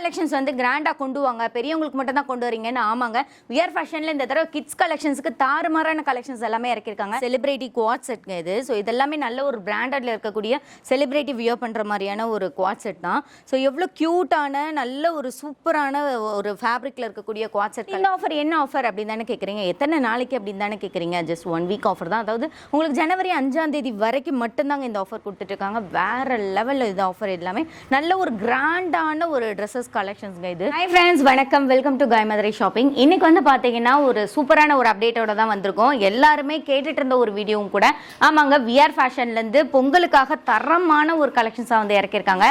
Collections வந்து கிராண்டாக கொண்டு வாங்க. பெரியவங்களுக்கு மட்டும் தான் கொண்டு வரீங்கன்னு ஆமாங்க. வியர் ஃபேஷனில் இந்த தடவை கிட்ஸ் கலெக்ஷன்ஸ்க்கு தாறுமாறான கலெக்ஷன்ஸ் எல்லாமே இறக்கிருக்காங்க செலிபிரிட்டி குவாட் செட்ங்க இது. ஸோ இதெல்லாமே நல்ல ஒரு பிராண்டட்ல இருக்கக்கூடிய செலிபிரிட்டி வியர் பண்ணுற மாதிரியான ஒரு குவாட் செட் தான். ஸோ எவ்வளோ க்யூட்டான நல்ல ஒரு சூப்பரான ஒரு ஃபேப்ரிக்கில் இருக்கக்கூடிய குவாட் செட் இந்த ஆஃபர் என்ன ஆஃபர் அப்படின்னு தானே கேட்குறீங்க எத்தனை நாளைக்கு அப்படின்னு தானே கேட்குறீங்க ஜஸ்ட் ஒன் வீக் ஆஃபர் தான். அதாவது உங்களுக்கு ஜனவரி அஞ்சாம் தேதி வரைக்கும் மட்டும்தாங்க இந்த ஆஃபர் கொடுத்துட்டு இருக்காங்க. வேற லெவலில் இது ஆஃபர் எல்லாமே. நல்ல ஒரு கிராண்டான ஒரு ட்ரெஸ்ஸஸ் கலெக்ஷன்ஸ்ங்க இது ஹை ஃப்ரெண்ட்ஸ் வணக்கம். வெல்கம் டு காய்மதுரை ஷாப்பிங் இன்னைக்கு வந்து பார்த்தீங்கன்னா ஒரு சூப்பரான ஒரு அப்டேட்டோட தான் வந்திருக்கோம். எல்லாருமே கேட்டுட்டு இருந்த ஒரு வீடியோவும் கூட ஆமாங்க விஆர் ஃபேஷன்லேருந்து பொங்கலுக்காக தரமான ஒரு கலெக்ஷன்ஸாக வந்து இறக்கியிருக்காங்க.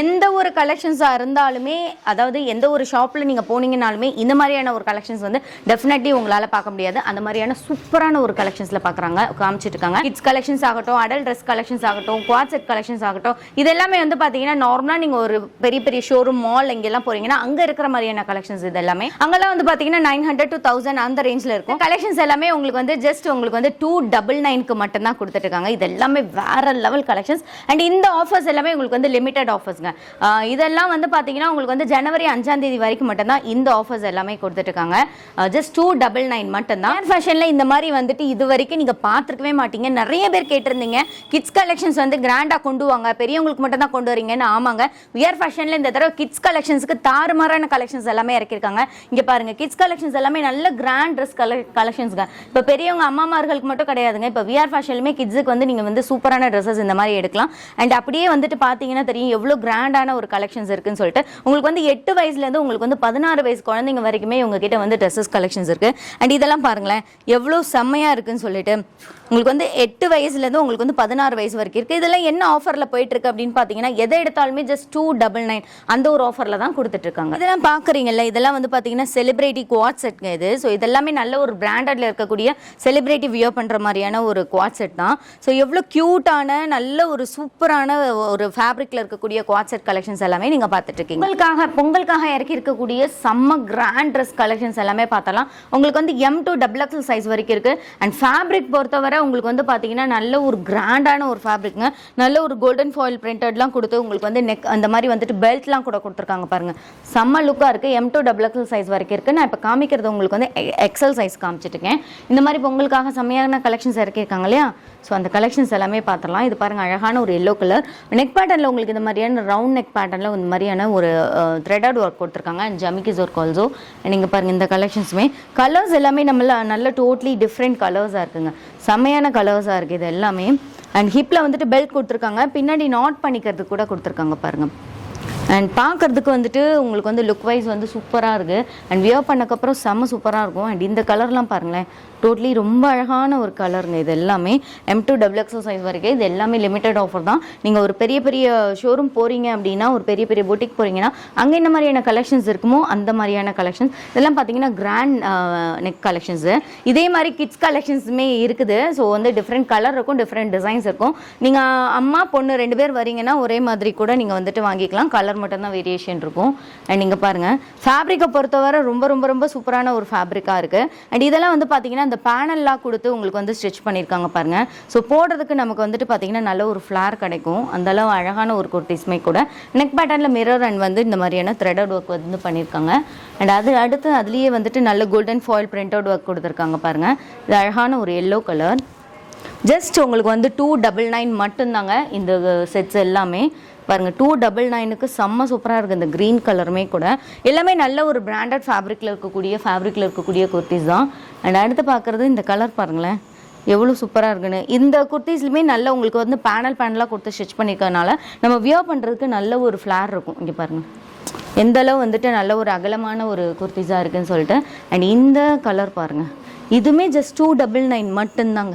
எந்த ஒரு கலெக்ஷன்ஸாக இருந்தாலுமே அதாவது எந்த ஒரு ஷாப்பில் நீங்கள் போனீங்கனாலுமே இந்த மாதிரியான ஒரு கலெக்ஷன்ஸ் வந்து டெஃபினெட்லி உங்களால் பார்க்க முடியாது. அந்த மாதிரியான சூப்பரான ஒரு கலெக்ஷன்ஸில் பார்க்குறாங்க காமிச்சிட்டு இருக்காங்க. கிட்ஸ் கலெக்ஷன்ஸ் ஆகட்டும் அடல்ட் ட்ரெஸ் கலெக்ஷன்ஸ் ஆகட்டும் குவாட் கலெக்ஷன்ஸ் ஆகட்டும் இது எல்லாமே வந்து பார்த்தீங்கன்னா நார்மலாக நீங்கள் ஒரு பெரிய பெரிய ஷோரூம் மால் எங்கெல்லாம் போறீங்கன்னா அங்க இருக்கிற மாதிரியான கலெக்ஷன்ஸ் இது எல்லாமே அங்கெல்லாம் வந்து பார்த்தீங்கன்னா நைன் ஹண்ட்ரட் டூ தௌசண்ட் அந்த ரேஞ்சில் இருக்கும். கலெக்ஷன்ஸ் எல்லாமே உங்களுக்கு வந்து ஜஸ்ட் உங்களுக்கு வந்து டூ டபுள் நைனுக்கு மட்டும் தான் கொடுத்துட்டு இருக்காங்க இது எல்லாமே வேற லெவல் கலெக்ஷன்ஸ் அண்ட் இந்த ஆஃபர்ஸ் எல்லாமே உங்களுக்கு வந்து லிமிடெட் ஆஃபர்ஸ்ங்க இதெல்லாம் வந்து பாத்தீங்கன்னா உங்களுக்கு வந்து ஜனவரி அஞ்சாம் தேதி வரைக்கும் மட்டும்தான் இந்த ஆஃபர்ஸ் எல்லாமே கொடுத்துட்டு இருக்காங்க ஜஸ்ட் டூ டபுள் நைன் மட்டும்தான். ஏர் ஃபேஷனில் இந்த மாதிரி வந்துட்டு இது வரைக்கும் நீங்கள் பார்த்துருக்கவே மாட்டீங்க. நிறைய பேர் கேட்டிருந்தீங்க. கிட்ஸ் கலெக்ஷன்ஸ் வந்து கிராண்டாக கொண்டு வாங்க. பெரியவங்களுக்கு மட்டும் தான் கொண்டு வரீங்கன்னு. ஆமாங்க. வியர் ஃபேஷனில் இந்த தடவை கிட்ஸ் கலெக்ஷன்ஸுக்கு தாறுமாறான கலெக்ஷன்ஸ் எல்லாமே இறக்கிருக்காங்க இங்கே பாருங்க கிட்ஸ் கலெக்ஷன்ஸ் எல்லாமே நல்ல கிராண்ட் ட்ரெஸ் கலெக் கலெக்ஷன்ஸ்ங்க இப்போ பெரியவங்க அம்மாமார்களுக்கு மட்டும் கிடையாதுங்க. இப்போ விஆர் ஃபேஷன்லுமே கிட்ஸுக்கு வந்து நீங்கள் வந்து சூப்பரான ட்ரெஸ்ஸஸ் இந்த மாதிரி எடுக்கலாம். அண்ட் அப்படியே வந்துட்டு பார்த்தீங்கன்னா தெரியும் எவ்வளோ கிராண்டான ஒரு கலெக்ஷன்ஸ் இருக்குன்னு சொல்லிட்டு. உங்களுக்கு வந்து எட்டு வயசுலேருந்து உங்களுக்கு வந்து பதினாறு வயசு குழந்தைங்க வரைக்குமே உங்ககிட்ட வந்து ட்ரெஸ்ஸஸ் கலெக்ஷன்ஸ் இருக்குது அண்ட் இதெல்லாம் பாருங்களேன் எவ்வளோ செம்மையாக இருக்குன்னு சொல்லிட்டு. உங்களுக்கு வந்து எட்டு வயசுலேருந்து உங்களுக்கு வந்து பதினாறு வயசு வரைக்கும் இருக்குது இதெல்லாம் என்ன ஆஃபரில் போயிட்டு இருக்கு அப்படின்னு பார்த்தீங்கன்னா எதை எடுத்தாலுமே ஜஸ்ட் டூ டபுள் நைன் அந்த ஒரு ஆஃபரில் தான் கொடுத்துட்டு இருக்காங்க இதெல்லாம் பார்க்குறீங்கல்ல இதெல்லாம் வந்து பார்த்தீங்கன்னா செலிப்ரிட்டி குவாட் செட் இது. ஸோ இதெல்லாமே நல்ல ஒரு பிராண்டட்ல இருக்கக்கூடிய செலிப்ரிட்டி வியூ பண்ணுற மாதிரியான ஒரு குவாட் செட் தான். ஸோ எவ்வளோ க்யூட்டான நல்ல ஒரு சூப்பரான ஒரு ஃபேப்ரிக்கில் இருக்கக்கூடிய குவாட் செட் கலெக்ஷன்ஸ் எல்லாமே நீங்கள் பார்த்துட்டு இருக்கீங்க பொங்கலுக்காக பொங்கலுக்காக இறக்கி இருக்கக்கூடிய செம்ம கிராண்ட் ட்ரெஸ் கலெக்ஷன்ஸ் எல்லாமே பார்த்தலாம் உங்களுக்கு வந்து M to double XL size வரைக்கும் இருக்குது அண்ட் ஃபேப்ரிக் பொறுத்தவரை உங்களுக்கு வந்து பார்த்தீங்கன்னா நல்ல ஒரு கிராண்டான ஒரு ஃபேப்ரிக்ங்க நல்ல ஒரு கோல்டன் ஃபாயில் பிரிண்டட்லாம் கொடுத்து உங்களுக்கு வந்து நெக் அந்த மாதிரி வந்துட்டு பெல்ட்லாம் கூட கொடுத்துருக்காங்க பாருங்க. செம்ம லுக்காக இருக்குது M to double XL size வரைக்கும் இருக்குது நான் இப்போ காமிக்கிறது உங்களுக்கு வந்து எக்ஸல் சைஸ் காமிச்சிட்டுருக்கேன் இந்த மாதிரி பொங்கலுக்காக செம்மையான கலெக்ஷன்ஸ் இறக்கியிருக்காங்க இல்லையா? ஸோ அந்த கலெக்ஷன்ஸ் எல்லாமே பார்த்துடலாம். இது பாருங்க அழகான ஒரு எல்லோ கலர் நெக் பேட்டர்னில் உங்களுக்கு இந்த மாதிரியான ரவுண்ட் நெக் பேட்டர்னில் இந்த மாதிரியான ஒரு த்ரெடட் ஒர்க் கொடுத்துருக்காங்க. அண்ட் ஜமிக்கிஸ் ஒர்க் ஆல்சோ நீங்கள் பாருங்கள் இந்த கலெக்ஷன்ஸுமே கலர்ஸ் எல்லாமே நம்மள நல்ல டோட்லி டிஃப்ரெண்ட் கலர்ஸாக இருக்குங்க. செம்மையான கலர்ஸாக இருக்குது இது எல்லாமே. அண்ட் ஹிப்பில் வந்துட்டு பெல்ட் கொடுத்துருக்காங்க. பின்னாடி நாட் பண்ணிக்கிறதுக்கு கூட கொடுத்துருக்காங்க பாருங்கள் அண்ட் பார்க்கறதுக்கு வந்துட்டு உங்களுக்கு வந்து லுக் வைஸ் வந்து சூப்பராக இருக்குது அண்ட் வியர் பண்ணக்கப்புறம் செம்ம சூப்பராக இருக்கும். அண்ட் இந்த கலர்லாம் பாருங்களேன். டோட்லி ரொம்ப அழகான ஒரு கலருங்க இது எல்லாமே. M to double XL size வரைக்கும் இது எல்லாமே லிமிடெட் ஆஃபர் தான். நீங்கள் ஒரு பெரிய பெரிய ஷோரூம் போகிறீங்க அப்படின்னா ஒரு பெரிய பெரிய புட்டிக் போகிறீங்கன்னா அங்கே என்ன மாதிரியான கலெக்ஷன்ஸ் இருக்குமோ அந்த மாதிரியான கலெக்ஷன்ஸ் இதெல்லாம் பார்த்தீங்கன்னா கிராண்ட் நெக் கலெக்ஷன்ஸு இதே மாதிரி கிட்ஸ் கலெக்ஷன்ஸுமே இருக்குது. ஸோ வந்து டிஃப்ரெண்ட் கலர் இருக்கும் டிஃப்ரெண்ட் டிசைன்ஸ் இருக்கும். நீங்கள் அம்மா பொண்ணு ரெண்டு பேர் வரீங்கன்னா ஒரே மாதிரி கூட நீங்கள் வந்துட்டு வாங்கிக்கலாம். கலர் மட்டும்தான் வேரியேஷன் இருக்கும். அண்ட் நீங்கள் பாருங்கள் ஃபேப்ரிக்கை பொறுத்தவரை ரொம்ப ரொம்ப ரொம்ப சூப்பரான ஒரு ஃபேப்ரிக்காக இருக்குது அண்ட் இதெல்லாம் வந்து பார்த்தீங்கன்னா அந்த பேனல்லாம் கொடுத்து உங்களுக்கு வந்து ஸ்டிச் பண்ணியிருக்காங்க பாருங்கள் ஸோ போடுறதுக்கு நமக்கு வந்துட்டு பார்த்தீங்கன்னா நல்ல ஒரு ஃப்ளார் கிடைக்கும். அந்த அளவு அழகான ஒரு குர்த்திஸ்மே கூட. நெக் பேட்டர்னில் மிரர் அண்ட் வந்து இந்த மாதிரியான த்ரெடட் ஒர்க் வந்து பண்ணியிருக்காங்க. அண்ட் அது அடுத்து அதுலேயே வந்துட்டு நல்ல கோல்டன் ஃபாயில் பிரிண்டட் ஒர்க் கொடுத்துருக்காங்க பாருங்கள் இது அழகான ஒரு எல்லோ கலர் ஜஸ்ட் உங்களுக்கு வந்து டூ டபுள் நைன் மட்டும்தாங்க இந்த செட்ஸ் எல்லாமே. பாருங்கள் டூ டபுள் நைனுக்கு செம்ம சூப்பராக இருக்குது இந்த க்ரீன் கலருமே கூட. எல்லாமே நல்ல ஒரு பிராண்டட் ஃபேப்ரிக்கில் இருக்கக்கூடிய ஃபேப்ரிக்கில் இருக்கக்கூடிய குர்த்திஸ் தான். அண்ட் அடுத்து பார்க்குறது இந்த கலர் பாருங்களேன். எவ்வளோ சூப்பராக இருக்குன்னு. இந்த குர்த்திஸ்லையுமே நல்ல உங்களுக்கு வந்து பேனல் பேனலாக கொடுத்து ஸ்டிச் பண்ணிக்கிறதுனால நம்ம வியர் பண்ணுறதுக்கு நல்ல ஒரு ஃப்ளார் இருக்கும். இங்கே பாருங்கள் எந்த அளவு வந்துட்டு நல்ல ஒரு அகலமான ஒரு குர்த்திஸாக இருக்குன்னு சொல்லிட்டு. அண்ட் இந்த கலர் பாருங்கள் இதுவுமே ஜஸ்ட் டூ டபுள் நைன் மட்டும்தாங்க.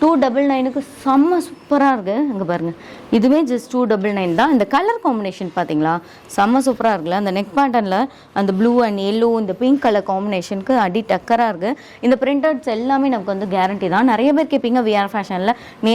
டூ டபுள் நைனுக்கு செம்ம சூப்பராக இருக்குது அங்கே பாருங்கள் இதுவுமே ஜஸ்ட் டூ டபுள் நைன் தான். இந்த கலர் காம்பினேஷன் பார்த்தீங்களா செம்ம சூப்பராக இருக்குல்ல? அந்த நெக் பேட்டர்னில் அந்த ப்ளூ அண்ட் எல்லோ இந்த பிங்க் கலர் காம்பினேஷனுக்கு அடி டக்கராக இருக்குது இந்த பிரிண்டட்ஸ் எல்லாமே நமக்கு வந்து கேரண்டி தான். நிறைய பேர் கேட்பீங்க விஆர் ஃபேஷனில் நே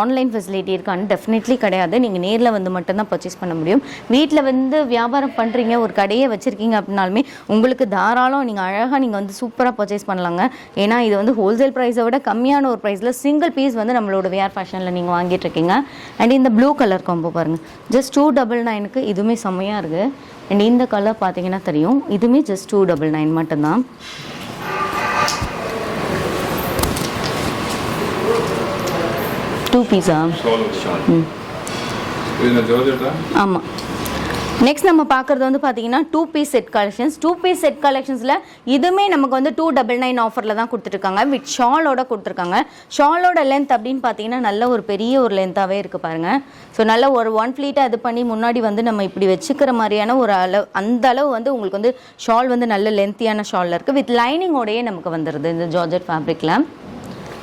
ஆன்லைன் ஃபெசிலிட்டி இருக்கான்னு டெஃபினெட்லி கிடையாது. நீங்கள் நேரில் வந்து மட்டும்தான் பர்ச்சேஸ் பண்ண முடியும். வீட்டில் வந்து வியாபாரம் பண்ணுறீங்க ஒரு கடையே வச்சுருக்கீங்க அப்படின்னாலுமே உங்களுக்கு தாராளம். நீங்கள் அழகாக நீங்கள் வந்து சூப்பராக பர்ச்சேஸ் பண்ணலாங்க. ஏன்னா இது வந்து ஹோல்சேல் ப்ரைஸை விட கம்மியான ஒரு ப்ரைஸில் சிங்கிள் பீஸ் வந்து நம்மளோட விஆர் ஃபேஷனில் நீங்கள் வாங்கிட்டு இருக்கீங்க அண்ட் இந்த ப்ளூ கலர் காம்போ பாருங்கள் ஜஸ்ட் டூ டபுள் நைனுக்கு இதுவுமே செம்மையாக இருக்குது அண்ட் இந்த கலர் பார்த்தீங்கன்னா தெரியும். இதுவுமே ஜஸ்ட் டூ டபுள் நைன் மட்டும்தான். டூ பீஸா ஆமாம் நெக்ஸ்ட் நம்ம பார்க்குறது வந்து பார்த்தீங்கன்னா two piece set collections two piece set கலெக்ஷன்ஸில் இதுவுமே நமக்கு வந்து டூ டபுள் நைன் ஆஃபரில் தான் கொடுத்துருக்காங்க. வித் ஷாலோட கொடுத்துருக்காங்க. ஷாலோட லென்த் அப்படின்னு பார்த்தீங்கன்னா நல்ல ஒரு பெரிய ஒரு லென்த்தாகவே இருக்குது பாருங்கள் ஸோ நல்ல ஒரு ஒன் ஃப்ளீட்டை இது பண்ணி முன்னாடி வந்து நம்ம இப்படி வச்சுக்கிற மாதிரியான ஒரு அளவு அந்த அளவு வந்து உங்களுக்கு வந்து ஷால் வந்து நல்ல லென்த்தியான ஷாலில் இருக்குது வித் லைனிங்கோடையே நமக்கு வந்துடுது இந்த ஜார்ஜெட் ஃபேப்ரிக்கில்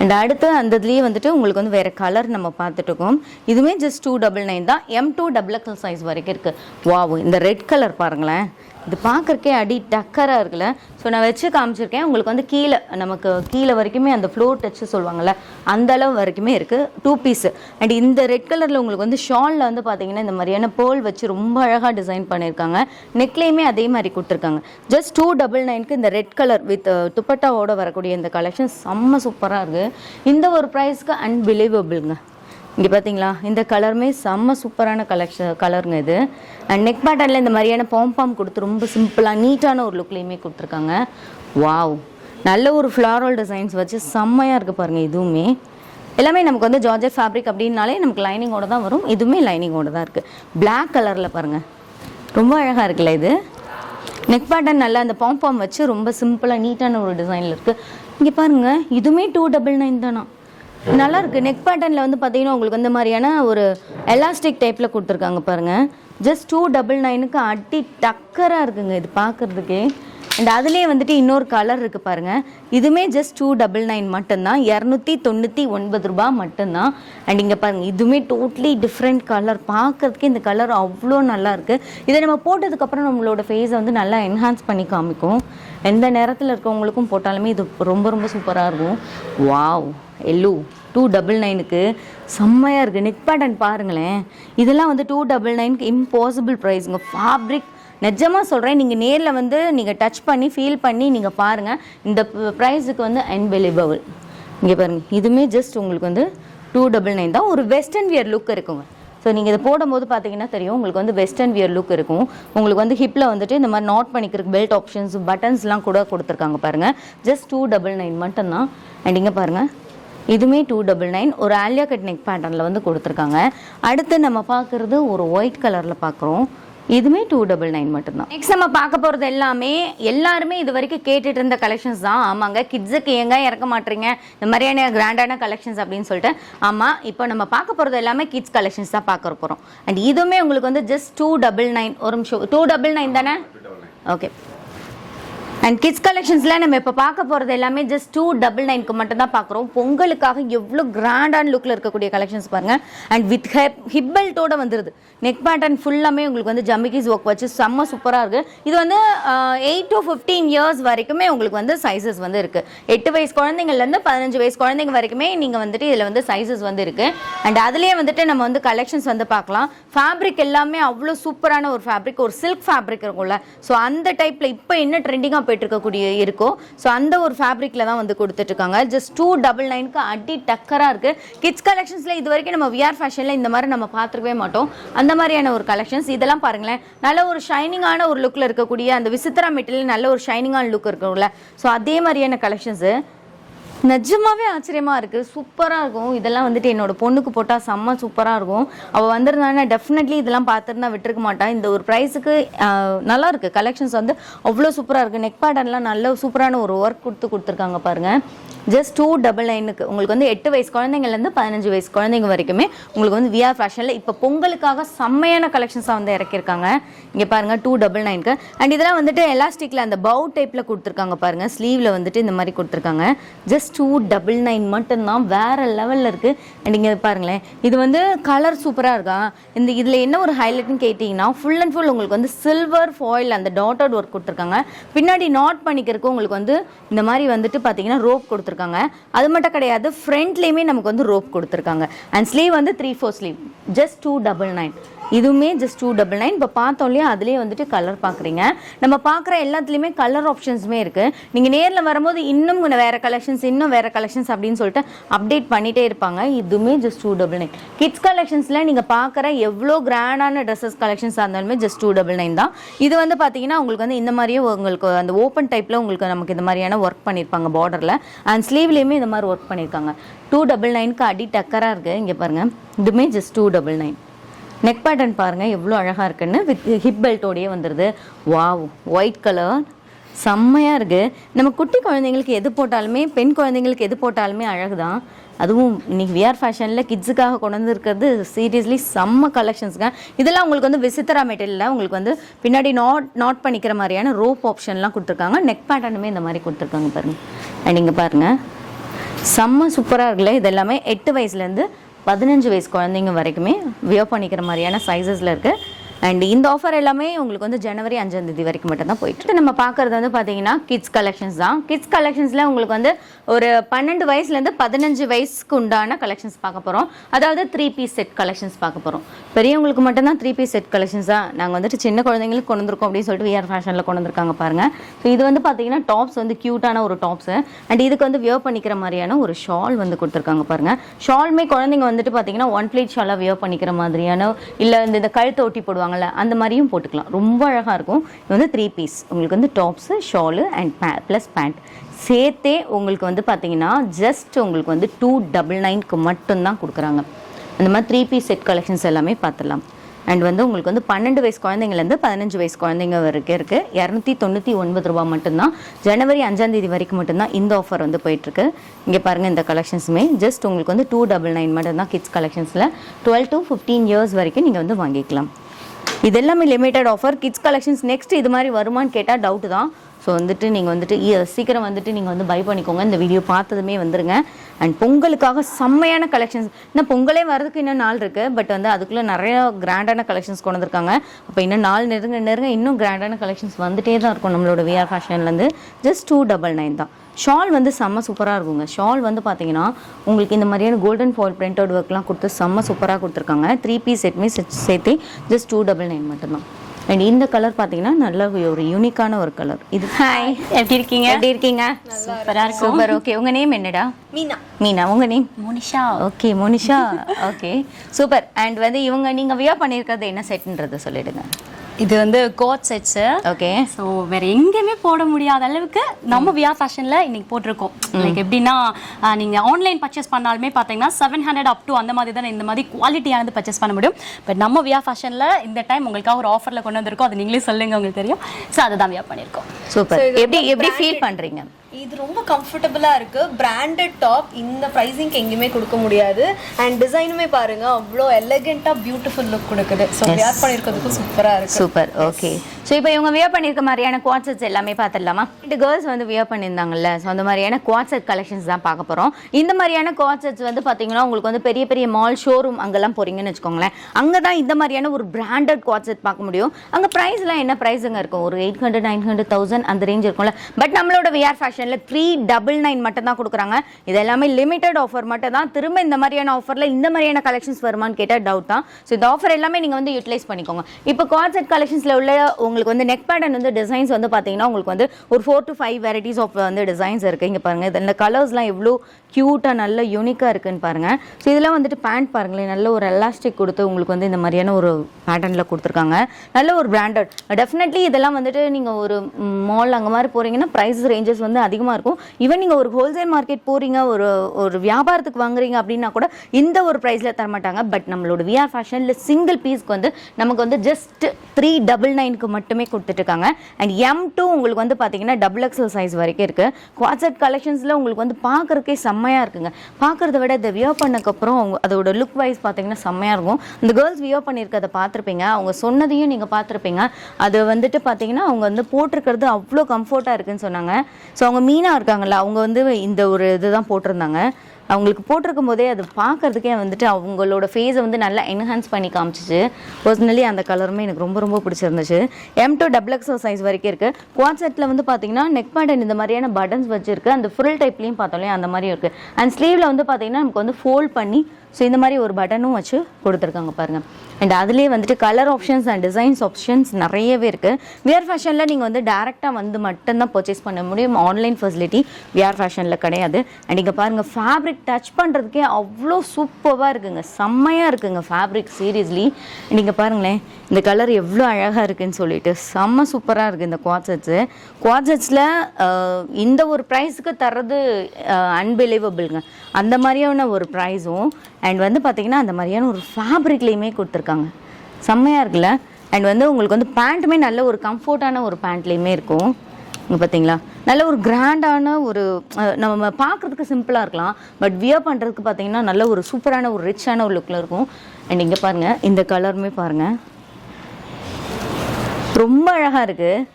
அண்ட் அடுத்து அந்த இதுலேயே வந்துட்டு உங்களுக்கு வந்து வேறு கலர் நம்ம பார்த்துட்டுருக்கோம். இதுவுமே ஜஸ்ட் டூ டபுள் நைன் தான். M to double XL size வரைக்கும் இருக்குது வாவ் இந்த ரெட் கலர் பாருங்களேன். இது பார்க்குறக்கே அடி டக்கராக இருக்குல்ல. ஸோ நான் வச்சு காமிச்சிருக்கேன். உங்களுக்கு வந்து கீழே நமக்கு கீழே வரைக்குமே அந்த ஃப்ளோர் டச்சு சொல்லுவாங்கள்ல அந்த அளவு வரைக்குமே இருக்குது டூ பீஸு அண்ட் இந்த ரெட் கலரில் உங்களுக்கு வந்து ஷாலில் வந்து பார்த்தீங்கன்னா இந்த மாதிரியான பேர்ல் வச்சு ரொம்ப அழகாக டிசைன் பண்ணியிருக்காங்க. நெக்லேயுமே அதே மாதிரி கொடுத்துருக்காங்க. ஜஸ்ட் டூ டபுள் நைனுக்கு இந்த ரெட் கலர் வித் துப்பட்டாவோட வரக்கூடிய இந்த கலெக்ஷன் செம்ம சூப்பராக இருக்குது இந்த ஒரு ப்ரைஸ்க்கு அன்பிலீவபிள்ங்க இங்கே பார்த்தீங்களா இந்த கலருமே செம்ம சூப்பரான கலெக்ஷன் கலருங்க இது. அண்ட் நெக் பேட்டர்னில் இந்த மாதிரியான பாம்பாம் கொடுத்து ரொம்ப சிம்பிளாக நீட்டான ஒரு லுக்லேயுமே கொடுத்துருக்காங்க. வாவ் நல்ல ஒரு ஃப்ளாரல் டிசைன்ஸ் வச்சு செம்மையாக இருக்குது பாருங்கள் இதுவுமே. எல்லாமே நமக்கு வந்து ஜார்ஜர் ஃபேப்ரிக் அப்படின்னாலே நமக்கு லைனிங்கோட தான் வரும். இதுவுமே லைனிங்கோட தான் இருக்குது பிளாக் கலரில் பாருங்கள் ரொம்ப அழகாக இருக்குல்ல இது. நெக் பேட்டர்ன் நல்லா அந்த பாம்பாம் வச்சு ரொம்ப சிம்பிளாக நீட்டான ஒரு டிசைனில் இருக்குது இங்கே பாருங்கள் இதுவுமே டூ டபுள் நைன் தானா? நல்லா இருக்கு நெக் பேட்டர்னில் வந்து பார்த்தீங்கன்னா உங்களுக்கு இந்த மாதிரியான ஒரு எலாஸ்டிக் டைப்பில் கொடுத்துருக்காங்க பாருங்க. ஜஸ்ட் டூ டபுள் நைனுக்கு அடி டக்கராக இருக்குங்க இது பார்க்குறதுக்கே அண்ட் அதுலேயே வந்துட்டு இன்னொரு கலர் இருக்குது பாருங்க. இதுவுமே ஜஸ்ட் டூ டபுள் நைன் மட்டும்தான். இரநூத்தி தொண்ணூற்றி ஒன்பது ரூபாய் மட்டும்தான். அண்ட் இங்கே பாருங்கள் இதுவுமே டோட்லி டிஃப்ரெண்ட் கலர் பார்க்கறதுக்கே இந்த கலர் அவ்வளோ நல்லாயிருக்கு இதை நம்ம போட்டதுக்கப்புறம் நம்மளோட ஃபேஸை வந்து நல்லா என்ஹான்ஸ் பண்ணி காமிக்கும். எந்த நேரத்தில் இருக்கவங்களுக்கும் போட்டாலுமே இது ரொம்ப ரொம்ப சூப்பராக இருக்கும். வாவ் எல்லோ டூ டபுள் நைனுக்கு செம்மையாக இருக்குது நெக் பேட்டர்ன் பாருங்களேன். இதெல்லாம் வந்து டூ டபுள் நைனுக்கு இம்பாசிபிள் ப்ரைஸுங்க ஃபேப்ரிக் நிஜமாக சொல்கிறேன் நீங்கள் நேரில் வந்து நீங்கள் டச் பண்ணி ஃபீல் பண்ணி நீங்கள் பாருங்கள் இந்த ப்ரைஸுக்கு வந்து அன்பிலிவபிள் இங்கே பாருங்கள் இதுவுமே ஜஸ்ட் உங்களுக்கு வந்து டூ டபுள் நைன் தான். ஒரு வெஸ்டர்ன் வியர் லுக் இருக்குங்க. ஸோ நீங்கள் இதை போடும்போது பார்த்தீங்கன்னா தெரியும் உங்களுக்கு வந்து வெஸ்டர்ன் வியர் லுக் இருக்கும். உங்களுக்கு வந்து ஹிப்பில் வந்துட்டு இந்த மாதிரி நாட் பண்ணிக்கிறதுக்கு பெல்ட் ஆப்ஷன்ஸ் பட்டன்ஸ்லாம் கூட கொடுத்துருக்காங்க பாருங்கள் ஜஸ்ட் டூ டபுள் நைன் மட்டும்தான். அண்ட் இங்கே பாருங்கள் இதுவுமே டூ டபுள் நைன் ஒரு ஆலியா கட் நெக் பேட்டர்னில் வந்து கொடுத்துருக்காங்க. அடுத்து நம்ம பார்க்குறது ஒரு ஒயிட் கலரில் பார்க்குறோம். இதுவுமே டூ டபுள் நைன் மட்டும்தான். நெக்ஸ்ட் நம்ம பார்க்க போகிறது எல்லாமே எல்லாருமே இது வரைக்கும் கேட்டுட்டு இருந்த கலெக்ஷன்ஸ் தான். ஆமாங்க கிட்ஸுக்கு ஏங்க இறக்க மாட்டீங்க? இந்த மாதிரியான கிராண்டான கலெக்ஷன்ஸ் அப்படின்னு சொல்லிட்டு. ஆமாம் இப்போ நம்ம பார்க்க போகிறது எல்லாமே கிட்ஸ் கலெக்ஷன்ஸ் தான் பார்க்க போகிறோம் அண்ட் இதுவுமே உங்களுக்கு வந்து ஜஸ்ட் டூ டபுள் நைன் ஒரு நிமிஷம் டூ டபுள் நைன் தானே? ஓகே அண்ட் கிட்ஸ் கலெக்ஷன்ஸில் நம்ம இப்போ பார்க்க போகிறது எல்லாமே ஜஸ்ட் டூ டபுள் நைனுக்கு மட்டும் தான் பார்க்குறோம். பொங்கலுக்காக எவ்வளோ கிராண்டான லுக்கில் இருக்கக்கூடிய கலெக்ஷன்ஸ் பாருங்கள் அண்ட் வித் ஹெப் ஹிப்பல்ட்டோட வந்துருது. நெக் பேட்டர்ன் ஃபுல்லாமே உங்களுக்கு வந்து ஜமிக்கிஸ் ஒர்க் வச்சு செம்ம சூப்பராக இருக்குது இது வந்து எயிட் டு ஃபிஃப்டீன் இயர்ஸ் வரைக்குமே உங்களுக்கு வந்து சைஸஸ் வந்து இருக்குது எட்டு வயசு குழந்தைங்கள்லேருந்து பதினஞ்சு வயசு குழந்தைங்க வரைக்குமே நீங்கள் வந்துட்டு இதில் வந்து சைஸஸ் வந்து இருக்குது அண்ட் அதுலேயே வந்துட்டு நம்ம வந்து கலெக்ஷன்ஸ் வந்து பார்க்கலாம். ஃபேப்ரிக் எல்லாமே அவ்வளோ சூப்பரான ஒரு ஃபேப்ரிக் ஒரு சில்க் ஃபேப்ரிக் இருக்கும்ல. ஸோ அந்த டைப்பில் இப்போ என்ன ட்ரெண்டிங்காக போயிட்டுருக்கக்கூடிய இருக்கும். ஸோ அந்த ஒரு ஃபேப்ரிக்கில் தான் வந்து கொடுத்துட்ருக்காங்க. ஜஸ்ட் டூ டபுள் நைனுக்கு அடி டக்கராக இருக்குது கிட்ஸ் கலெக்ஷன்ஸில் இது வரைக்கும் நம்ம விஆர் ஃபேஷனில் இந்த மாதிரி நம்ம பார்த்துருக்கவே மாட்டோம். அந்த மாதிரியான ஒரு கலெக்ஷன்ஸ் இதெல்லாம் பாருங்களேன். நல்ல ஒரு ஷைனிங்கான ஒரு லுக்கில் இருக்கக்கூடிய அந்த விசித்திரா மெட்டீரியல் நல்ல ஒரு ஷைனிங்கான லுக் இருக்கும்ல. ஸோ அதே மாதிரியான கலெக்ஷன்ஸு நிஜமாவே ஆச்சரியமா இருக்கு. சூப்பரா இருக்கும். இதெல்லாம் வந்துட்டு என்னோட பொண்ணுக்கு போட்டா செம்ம சூப்பரா இருக்கும். அவ வந்திருந்தானே டெஃபினெட்லி இதெல்லாம் பார்த்துருந்தா விட்டுருக்க மாட்டான் இந்த ஒரு ப்ரைஸுக்கு நல்லா இருக்கு. கலெக்ஷன்ஸ் வந்து அவ்வளோ சூப்பரா இருக்கு. நெக் பேட்டர்ன்லாம் நல்ல சூப்பரான ஒரு ஒர்க் கொடுத்து கொடுத்துருக்காங்க பாருங்க. ஜஸ்ட் டூ டபுள் நைனுக்கு உங்களுக்கு வந்து எட்டு வயசு குழந்தைங்கள்லேருந்து பதினஞ்சு வயசு குழந்தைங்க வரைக்குமே உங்களுக்கு வந்து விஆர் ஃபேஷனில் இப்போ பொங்கலுக்காக செம்மையான கலெக்ஷன்ஸாக வந்து இறக்கியிருக்காங்க. இங்கே பாருங்க டூ டபுள் நைனுக்கு அண்ட் இதெல்லாம் வந்துட்டு எலாஸ்டிக்கில் அந்த பவு டைப்பில் கொடுத்துருக்காங்க பாருங்கள் ஸ்லீவில் வந்துட்டு இந்த மாதிரி கொடுத்துருக்காங்க. ஜஸ்ட் டூ டபுள் நைன் மட்டும்தான் வேற லெவலில் இருக்குது அண்ட் இங்கே பாருங்களேன் இது வந்து கலர் சூப்பராக இருக்கா? இந்த இதில் என்ன ஒரு ஹைலைட்னு கேட்டிங்கன்னா ஃபுல் அண்ட் ஃபுல் உங்களுக்கு வந்து சில்வர் ஃபாயில் அந்த டாட்டட் ஒர்க் கொடுத்துருக்காங்க. பின்னாடி நாட் பண்ணிக்கிறதுக்கு உங்களுக்கு வந்து இந்த மாதிரி வந்துட்டு பார்த்தீங்கன்னா ரோப் கொடுத்துருக்காங்க. கொடுத்துருக்காங்க. அது மட்டும் கிடையாது ஃப்ரண்ட்லேயுமே நமக்கு வந்து ரோப் கொடுத்துருக்காங்க. அண்ட் ஸ்லீவ் வந்து three four sleeve just two double nine இதுவுமே ஜஸ்ட் டூ டபுள் நைன் இப்போ பார்த்தோம் இல்லையா அதுலேயே வந்துட்டு கலர் பார்க்குறீங்க. நம்ம பார்க்குற எல்லாத்துலேயுமே கலர் ஆப்ஷன்ஸுமே இருக்குது நீங்கள் நேரில் வரும்போது இன்னும் வேறு கலெக்ஷன்ஸ் இன்னும் வேறு கலெக்ஷன்ஸ் அப்படின்னு சொல்லிட்டு அப்டேட் பண்ணிகிட்டே இருப்பாங்க. இதுவுமே just two double nine kids கலெக்ஷன்ஸில் நீங்கள் பார்க்குற எவ்வளோ கிராண்டான ட்ரெஸ்ஸஸ் கலெக்ஷன்ஸாக இருந்தாலுமே ஜஸ்ட் டூ டபுள் நைன் தான். இது வந்து பார்த்தீங்கன்னா உங்களுக்கு வந்து இந்த மாதிரியே உங்களுக்கு அந்த ஓப்பன் டைப்பில் உங்களுக்கு நமக்கு இந்த மாதிரியான ஒர்க் பண்ணியிருப்பாங்க பார்டரில் அண்ட் ஸ்லீவ்லேயுமே இந்த மாதிரி ஒர்க் பண்ணியிருக்காங்க டூ டபுள் நைனுக்கு அடி டக்கராக இருக்குது இங்கே பாருங்கள் இதுவுமே just two double nine neck pattern பாருங்கள் எவ்வளோ அழகாக இருக்குன்னு. வித் ஹிப் பெல்ட்டோடையே வந்துடுது வாவ் ஒயிட் கலர் செம்மையாக இருக்குது நம்ம குட்டி குழந்தைங்களுக்கு எது போட்டாலுமே பெண் குழந்தைங்களுக்கு எது போட்டாலுமே அழகு தான் அதுவும் இன்னைக்கு விஆர் ஃபேஷனில் கிட்ஸுக்காக கொண்டு வந்துருக்கிறது சீரியஸ்லி செம்ம கலெக்ஷன்ஸுங்க இதெல்லாம் உங்களுக்கு வந்து விசித்திரா மெட்டீரியலில் உங்களுக்கு வந்து பின்னாடி நாட் நாட் பண்ணிக்கிற மாதிரியான ரோப் ஆப்ஷன்லாம் கொடுத்துருக்காங்க. நெக் பேட்டர்னுமே இந்த மாதிரி கொடுத்துருக்காங்க பாருங்கள் அண்ட் இங்கே பாருங்கள் செம்ம சூப்பராக இருக்குல்ல இது எல்லாமே எட்டு வயசுலேருந்து பதினஞ்சு வயசு குழந்தைங்க வரைக்குமே வியர் பண்ணிக்கிற மாதிரியான சைஸஸில் இருக்குது அண்ட் இந்த ஆஃபர் எல்லாமே உங்களுக்கு வந்து ஜனவரி அஞ்சாம் தேதி வரைக்கும் மட்டும் தான் போயிட்டு நம்ம பார்க்குறது வந்து பார்த்தீங்கன்னா கிட்ஸ் கலெக்ஷன்ஸ் தான். கிட்ஸ் கலெக்ஷன்ஸில் உங்களுக்கு வந்து ஒரு பன்னெண்டு வயசுலேருந்து பதினஞ்சு வயசுக்கு உண்டான கலெக்ஷன்ஸ் பார்க்க போகிறோம் அதாவது த்ரீ பீஸ் செட் கலெக்ஷன்ஸ் பார்க்க போகிறோம் பெரியவங்களுக்கு மட்டும்தான் த்ரீ பீஸ் செட் கலெக்ஷன்ஸ் தான். நாங்கள் வந்துட்டு சின்ன குழந்தைங்களுக்கு கொண்டு வந்திருக்கோம் அப்படின்னு சொல்லிட்டு விஆர் ஃபேஷனில் கொண்டு வந்திருக்காங்க பாருங்கள் ஸோ இது வந்து பார்த்தீங்கன்னா டாப்ஸ் வந்து க்யூட்டான ஒரு டாப்ஸு அண்ட் இதுக்கு வந்து வியர் பண்ணிக்கிற மாதிரியான ஒரு ஷால் வந்து கொடுத்துருக்காங்க பாருங்கள் ஷால்மே குழந்தைங்க வந்துட்டு பார்த்தீங்கன்னா ஒன் பிளேட் ஷாலாக வியர் பண்ணிக்கிற மாதிரியான இல்லை இந்த இந்த கழுத்தை ஒட்டி போடுவாங்க. போடுவாங்கல்ல அந்த மாதிரியும் போட்டுக்கலாம். ரொம்ப அழகாக இருக்கும். இது வந்து த்ரீ பீஸ் உங்களுக்கு வந்து டாப்ஸு ஷாலு அண்ட் பே ப்ளஸ் பேண்ட் சேர்த்தே உங்களுக்கு வந்து பார்த்தீங்கன்னா ஜஸ்ட் உங்களுக்கு வந்து டூ டபுள் நைன்க்கு மட்டும்தான் கொடுக்குறாங்க. அந்த மாதிரி த்ரீ பீஸ் செட் கலெக்ஷன்ஸ் எல்லாமே பார்த்துடலாம் அண்ட் வந்து உங்களுக்கு வந்து பன்னெண்டு வயசு குழந்தைங்கலேருந்து பதினஞ்சு வயசு குழந்தைங்க வரைக்கும் இருக்குது இரநூத்தி தொண்ணூற்றி ஒன்பது ரூபா மட்டும்தான். ஜனவரி அஞ்சாந்தேதி வரைக்கும் மட்டும்தான் இந்த ஆஃபர் வந்து போயிட்டுருக்கு. இங்கே பாருங்கள் இந்த கலெக்ஷன்ஸுமே ஜஸ்ட் உங்களுக்கு வந்து டூ டபுள் நைன் மட்டும்தான் கிட்ஸ் கலெக்ஷன்ஸில் டுவெல் டு ஃபிஃப்டீன் இயர்ஸ் வரைக்கும் நீங்கள் வந்து வாங்கிக்கலாம். இது எல்லாமே limited offer kids collections next இது மாதிரி வருமான்னு கேட்டால் டவுட்டு தான். ஸோ வந்துட்டு நீங்கள் வந்துட்டு சீக்கிரம் வந்துட்டு நீங்கள் வந்து பை பண்ணிக்கோங்க. இந்த வீடியோ பார்த்ததுமே வந்துருங்க. அண்ட் பொங்கலுக்காக செம்மையான கலெக்ஷன்ஸ் இன்னும் பொங்கலே வரதுக்கு இன்னும் நாள் இருக்குது பட் வந்து அதுக்குள்ளே நிறைய கிராண்டான கலெக்ஷன்ஸ் கொண்டு வந்திருக்காங்க. அப்போ இன்னும் நாள் நெருங்க நெருங்க இன்னும் கிராண்டான கலெக்ஷன்ஸ் வந்துட்டே தான் இருக்கும் நம்மளோட விஆர் ஃபேஷன்லேருந்து ஜஸ்ட் டூ டபுள் நைன் தான். ஷால் வந்து செம்ம சூப்பராக இருக்குங்க. ஷால் வந்து பார்த்தீங்கன்னா உங்களுக்கு இந்த மாதிரியான கோல்டன் ஃபால் பிரிண்டட் ஒர்க்லாம் கொடுத்து செம்ம சூப்பராக கொடுத்துருக்காங்க. த்ரீ பீஸ் செட்மே சேர்த்து ஜஸ்ட் டூ டபுள் நைன் மட்டும்தான். அண்ட் இந்த கலர் பார்த்தீங்கன்னா நல்ல ஒரு யூனிக்கான ஒரு கலர் இது ஹாய் எப்படி இருக்கீங்க? எப்படி இருக்கீங்க? சூப்பரா இருக்கும். சூப்பர். ஓகே உங்க நேம் என்னடா? மீனா. மீனா. உங்க name Monisha. Okay Monisha. Okay super. And வந்து இவங்க நீங்க வியர் பண்ணியிருக்கிறது என்ன செட்ன்றதை சொல்லிடுங்க. இது வந்து கோட் செட்ஸ் ஓகே ஸோ வேற எங்கேயுமே போட முடியாத அளவுக்கு நம்ம வியா ஃபேஷன்ல இன்னைக்கு போட்டிருக்கோம். லைக் எப்படின்னா நீங்க ஆன்லைன் பர்ச்சேஸ் பண்ணாலுமே பார்த்தீங்கன்னா செவன் ஹண்ட்ரட் அப் டு அந்த மாதிரி தான் இந்த மாதிரி குவாலிட்டியானது பர்ச்சேஸ் பண்ண முடியும். பட் நம்ம வியா ஃபேஷன்ல இந்த டைம் உங்களுக்காக ஒரு ஆஃபர்ல கொண்டு வந்திருக்கோம். அது நீங்களே சொல்லுங்க உங்களுக்கு தெரியும். ஸோ அதுதான் வியா பண்ணியிருக்கோம். சூப்பர் எப்படி எப்படி ஃபீல் பண்றீங்க? இது ரொம்ப கம்ஃபர்டபுளா இருக்கு. பிராண்டட் டாப் இந்த ப்ரைஸிங்க்கு எங்கேயுமே கொடுக்க முடியாது. அண்ட் டிசைனுமே பாருங்க அவ்வளோ எலகெண்டா பியூட்டிஃபுல் லுக் கொடுக்குது. ஸோ வியர் பண்ணிருக்கிறதுக்கும் சூப்பரா இருக்கு. சூப்பர் ஓகே ஸோ இப்போ இவங்க வியர் பண்ணியிருக்க மாதிரியான குவாட்செட்ஸ் எல்லாமே பார்த்துடலாமா? இந்த கேர்ள்ஸ் வந்து வியர் பண்ணியிருந்தாங்கல்ல. ஸோ அந்த மாதிரியான குவாட்செட் கலெக்ஷன்ஸ் தான் பார்க்க போகிறோம் இந்த மாதிரியான குவாட்செட்ஸ் வந்து பார்த்தீங்கன்னா உங்களுக்கு வந்து பெரிய பெரிய மால் ஷோரூம் அங்கெல்லாம் போகிறீங்கன்னு வச்சுக்கோங்களேன். அங்கே தான் இந்த மாதிரியான ஒரு பிராண்டட் குவாட்செட் பார்க்க முடியும். அங்கே ப்ரைஸ்லாம் என்ன ப்ரைஸுங்க இருக்கும்? ஒரு eight hundred nine hundred thousand அந்த ரேஞ்ச் இருக்கும்ல. பட் நம்மளோட விஆர் ஃபேஷனில் த்ரீ டபுள் நைன் மட்டும் தான் கொடுக்குறாங்க. இது எல்லாமே லிமிட்டட் ஆஃபர் மட்டும் தான். திரும்ப இந்த மாதிரியான ஆஃபரில் இந்த மாதிரியான கலெக்ஷன்ஸ் வருமான்னு கேட்டால் டவுட் தான். ஸோ இந்த ஆஃபர் எல்லாமே நீங்கள் வந்து யூட்டிலைஸ் பண்ணிக்கோங்க. இப்போ கார்செட் கலெக்ஷன்ஸில் உள்ள உங்களுக்கு வந்து நெக் பேட்டர்ன் வந்து டிசைன்ஸ் வந்து பார்த்தீங்கன்னா உங்களுக்கு வந்து ஒரு four to five varieties of வந்து டிசைன்ஸ் இருக்குது இங்கே பாருங்கள் இந்த கலர்ஸ்லாம் எவ்வளோ க்யூட்டாக நல்ல யூனிக்காக இருக்குதுன்னு பாருங்கள் ஸோ இதெல்லாம் வந்துட்டு பேண்ட் பாருங்களேன் நல்ல ஒரு எலாஸ்டிக் கொடுத்து உங்களுக்கு வந்து இந்த மாதிரியான ஒரு பேட்டர்னில் கொடுத்துருக்காங்க. நல்ல ஒரு பிராண்டட் டெஃபினெட்லி இதெல்லாம் வந்துட்டு நீங்கள் ஒரு மால் அங்கே மாதிரி போகிறீங்கன்னா ப்ரைஸ் ரேஞ்சஸ் வந்து அதிகமாக இருக்கும். ஈவன் நீங்கள் ஒரு ஹோல்சேல் மார்க்கெட் போகிறீங்க ஒரு ஒரு வியாபாரத்துக்கு வாங்குறீங்க அப்படின்னா கூட இந்த ஒரு ப்ரைஸில் தரமாட்டாங்க. பட் நம்மளோட விஆர் ஃபேஷனில் சிங்கிள் பீஸ்க்கு வந்து நமக்கு வந்து ஜஸ்ட் த்ரீ டபுள் நைனுக்கு மட்டுமே கொடுத்துட்ருக்காங்க அண்ட் எம் டூ உங்களுக்கு வந்து பார்த்தீங்கன்னா டபுள் எக்ஸல் சைஸ் வரைக்கும் இருக்குது குவாட்செட் கலெக்ஷன்ஸில் உங்களுக்கு வந்து பார்க்குறக்கே செம்மையாக இருக்குங்க. பார்க்குறத விட இதை வியோ பண்ணக்கப்புறம் அவங்க அதோட லுக் வைஸ் பார்த்தீங்கன்னா செம்மையாக இருக்கும். இந்த கேர்ள்ஸ் வியோ பண்ணியிருக்கிறத பார்த்துருப்பீங்க. அவங்க சொன்னதையும் நீங்கள் பார்த்துருப்பீங்க. அது வந்துட்டு பார்த்தீங்கன்னா அவங்க வந்து போட்டிருக்கிறது அவ்வளோ கம்ஃபர்ட்டாக இருக்குன்னு சொன்னாங்க. ஸோ அவங்க மீனாக இருக்காங்கல்ல அவங்க வந்து இந்த ஒரு இதுதான் போட்டிருந்தாங்க. அவங்களுக்கு போட்டிருக்கும் போதே அது பார்க்கறதுக்கே வந்துட்டு அவங்களோட ஃபேஸை வந்து நல்லா என்ஹான்ஸ் பண்ணி காமிச்சிச்சு. பர்சனலி அந்த கலருமே எனக்கு ரொம்ப ரொம்ப பிடிச்சிருந்துச்சு. M to double XL size வரைக்கும் இருக்குது குவாட் செட்டில் வந்து பார்த்தீங்கன்னா நெக் பேட்டன் இந்த மாதிரியான பட்டன்ஸ் வச்சுருக்கு. அந்த ஃபுல் டைப்லேயும் பார்த்தோம்லையே அந்த மாதிரி இருக்குது அண்ட் ஸ்லீவில் வந்து பார்த்தீங்கன்னா நமக்கு வந்து ஃபோல்ட் பண்ணி ஸோ இந்த மாதிரி ஒரு பட்டனும் வச்சு கொடுத்துருக்காங்க பாருங்கள் அண்ட் அதுலேயே வந்துட்டு colour options and designs options நிறையவே இருக்குது வியர் ஃபேஷனில் நீங்கள் வந்து டேரெக்டாக வந்து மட்டும்தான் பர்ச்சேஸ் பண்ண முடியும். ஆன்லைன் ஃபெசிலிட்டி வியர் ஃபேஷனில் கிடையாது. அண்ட் இங்கே பாருங்கள் ஃபேப்ரிக் டச் பண்ணுறதுக்கே அவ்வளோ சூப்பராக இருக்குங்க. செம்மையாக இருக்குங்க ஃபேப்ரிக் சீரியஸ்லி நீங்கள் பாருங்களேன் இந்த கலர் எவ்வளோ அழகாக இருக்குன்னு சொல்லிட்டு செம்ம சூப்பராக இருக்குது இந்த குவாட்செட்ஸு குவாட்செட்ஸில் இந்த ஒரு ப்ரைஸுக்கு தர்றது அன்பிலீவபிள்ங்க அந்த மாதிரியான ஒரு ப்ரைஸும் அண்ட் வந்து பார்த்திங்கன்னா அந்த மாதிரியான ஒரு ஃபேப்ரிக்லேயுமே கொடுத்துருக்காங்க. செம்மையாக இருக்குல்ல? அண்ட் வந்து உங்களுக்கு வந்து பேண்ட்டுமே நல்ல ஒரு கம்ஃபர்ட்டான ஒரு பேண்ட்லேயுமே இருக்கும். இங்கே பார்த்தீங்களா நல்ல ஒரு கிராண்டான ஒரு நம்ம பார்க்குறதுக்கு சிம்பிளாக இருக்கலாம். பட் வியர் பண்ணுறதுக்கு பார்த்தீங்கன்னா நல்ல ஒரு சூப்பரான ஒரு ரிச்சான ஒரு லுக்கில் இருக்கும். அண்ட் இங்கே பாருங்கள் இந்த கலருமே பாருங்கள் ரொம்ப அழகாக இருக்குது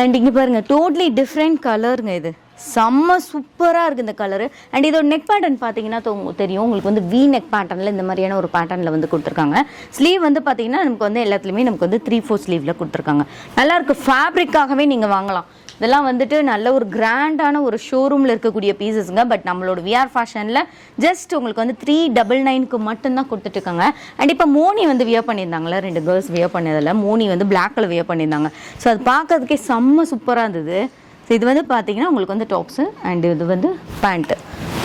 அண்ட் இங்கே பாருங்கள் டோட்லி டிஃப்ரெண்ட் கலருங்க இது. செம்ம சூப்பராக இருக்குது இந்த கலரு அண்ட் இதோட நெக் பேட்டர்ன் பார்த்தீங்கன்னா தெரியும். உங்களுக்கு வந்து வி நெக் பேட்டர்னில் இந்த மாதிரியான ஒரு பேட்டர்னில் வந்து கொடுத்துருக்காங்க. ஸ்லீவ் வந்து பார்த்தீங்கன்னா நமக்கு வந்து எல்லாத்துலேயுமே நமக்கு வந்து த்ரீ ஃபோர் ஸ்லீவில் கொடுத்துருக்காங்க. நல்லாயிருக்கு ஃபேப்ரிக்காகவே நீங்கள் வாங்கலாம். இதெல்லாம் வந்துட்டு நல்ல ஒரு கிராண்டான ஒரு ஷோரூமில் இருக்கக்கூடிய பீசஸ்ங்க பட் நம்மளோட விஆர் ஃபேஷனில் ஜஸ்ட் உங்களுக்கு வந்து த்ரீ டபுள் நைனுக்கு மட்டும்தான் கொடுத்துட்ருக்காங்க அண்ட் இப்போ மோனி வந்து வியர் பண்ணியிருந்தாங்களே ரெண்டு கேர்ள்ஸ் வியர் பண்ணதில். மோனி வந்து பிளாக் கலர் வியர் பண்ணியிருந்தாங்க. ஸோ அது பார்க்கறதுக்கே செம்ம சூப்பராக இருந்தது. ஸோ இது வந்து பார்த்தீங்கன்னா உங்களுக்கு வந்து டாப்ஸு அண்ட் இது வந்து பேண்ட்டு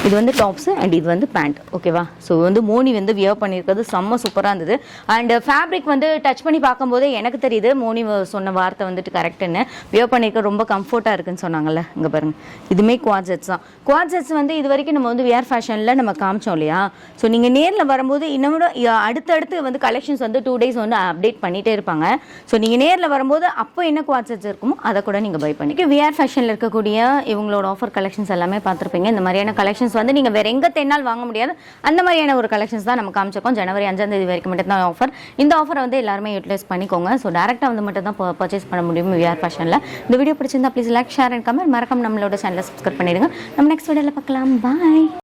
இது வந்து டாப்ஸு அண்ட் இது வந்து பேண்ட் ஓகேவா ஸோ வந்து மோனி வந்து வியர் பண்ணியிருக்கிறது செம்ம சூப்பராக இருந்தது. அண்ட் ஃபேப்ரிக் uh, வந்து டச் பண்ணி பார்க்கும்போதே எனக்கு தெரியுது மோனி வ- சொன்ன வார்த்தை வந்துட்டு கரெக்டுன்னு வியர் பண்ணியிருக்க ரொம்ப கம்ஃபர்ட்டாக இருக்குன்னு சொன்னாங்கல்ல இங்கே பாருங்க. இதுவுமே குவாட்ஜெட்ஸ் தான். குவாட்ஜெட்ஸ் வந்து இது வரைக்கும் நம்ம வந்து வியர் ஃபேஷனில் நம்ம காமிச்சோம் இல்லையா? ஸோ நீங்கள் நேரில் வரும்போது இன்னும் அடுத்தடுத்து வந்து கலெக்ஷன்ஸ் வந்து டூ டேஸ் வந்து அப்டேட் பண்ணிகிட்டே இருப்பாங்க. ஸோ நீங்கள் நேரில் வரும்போது அப்போ என்ன குவாட்ஜெட்ஸ் இருக்குமோ அதை கூட நீங்கள் பை பண்ணிக்க விஆர் ஃபேஷனில் இருக்கக்கூடிய இவங்களோட ஆஃபர் கலெக்ஷன்ஸ் எல்லாமே பார்த்துருப்பீங்க. இந்த மாதிரியான கலெக்ஷன்ஸ் வந்து நீங்கள் வேற எங்கே தென்னால் வாங்க முடியாது. அந்த மாதிரியான ஒரு கலெக்ஷன்ஸ் தான் நம்ம காமிச்சிருக்கோம். ஜனவரி அஞ்சாம் தேதி வரைக்கும் மட்டும் தான் ஆஃபர் இந்த ஆஃபரை வந்து எல்லாருமே யூட்டிலைஸ் பண்ணிக்கோங்க. ஸோ டேரெக்டாக வந்து மட்டும் தான் பர்ச்சேஸ் பண்ண முடியும் விஆர் ஃபேஷனில் இந்த வீடியோ பிடிச்சிருந்தா please like share and comment மறக்காம நம்மளோட சேனலை சப்ஸ்கிரைப் பண்ணிடுங்க. நம்ம நெக்ஸ்ட் வீடியோவில் பார்க்கலாம். பாய்